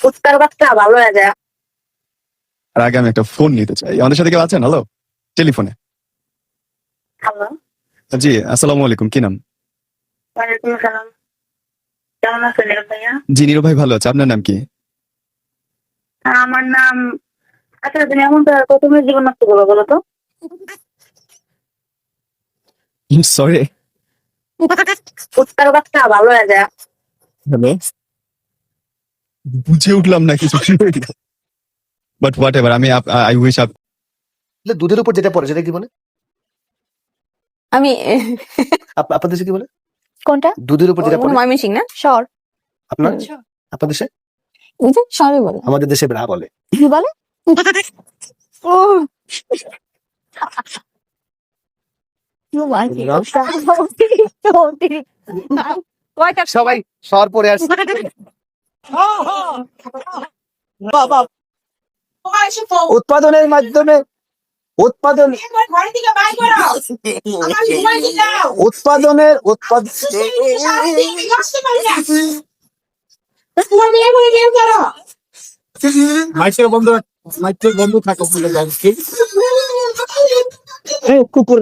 ফুচকার বাচ্চা ভালো হয়ে যায়। আর আগে আমি একটা ফোন নিতে চাই। আমাদের সাথে কেউ আছেন? হ্যালো টেলিফোনে হ্যালো জি আসসালামু আলাইকুম। কি নাম? ওয়ালাইকুম আসসালাম। কেমন আছেন ভাইয়া? জি নীরব ভাই ভালো আছে। আপনার নাম কি? আমার নাম আচ্ছা তুমি এমন প্রথমে জীবন নষ্ট করব বলো তো? সরি ফুচকার বাচ্চা ভালো হয়ে যায়। হ্যালো বুঝে উঠলাম না কিছু। বাট হোয়াট এভার আমি আই উইশ আপ তাহলে দুধের উপর যেটা পড়ে সেটা কি বলে? আমি আপ- আপনার দেশে কি বলে? কোনটা? দুধের উপর যেটা পড়ে। ময়মনসিং না? শহর। আপনার? আপনার দেশে? এই যে শহরে বলে। আমাদের দেশে ব্রা বলে। কি বলে? ও। সবাই শহর পরে আসছে। উৎপাদনের মাধ্যমে উৎপাদন উৎপাদনের উৎপাদন মাইকের বন্ধ মাইকের বন্ধ থাকো বলে কুকুর।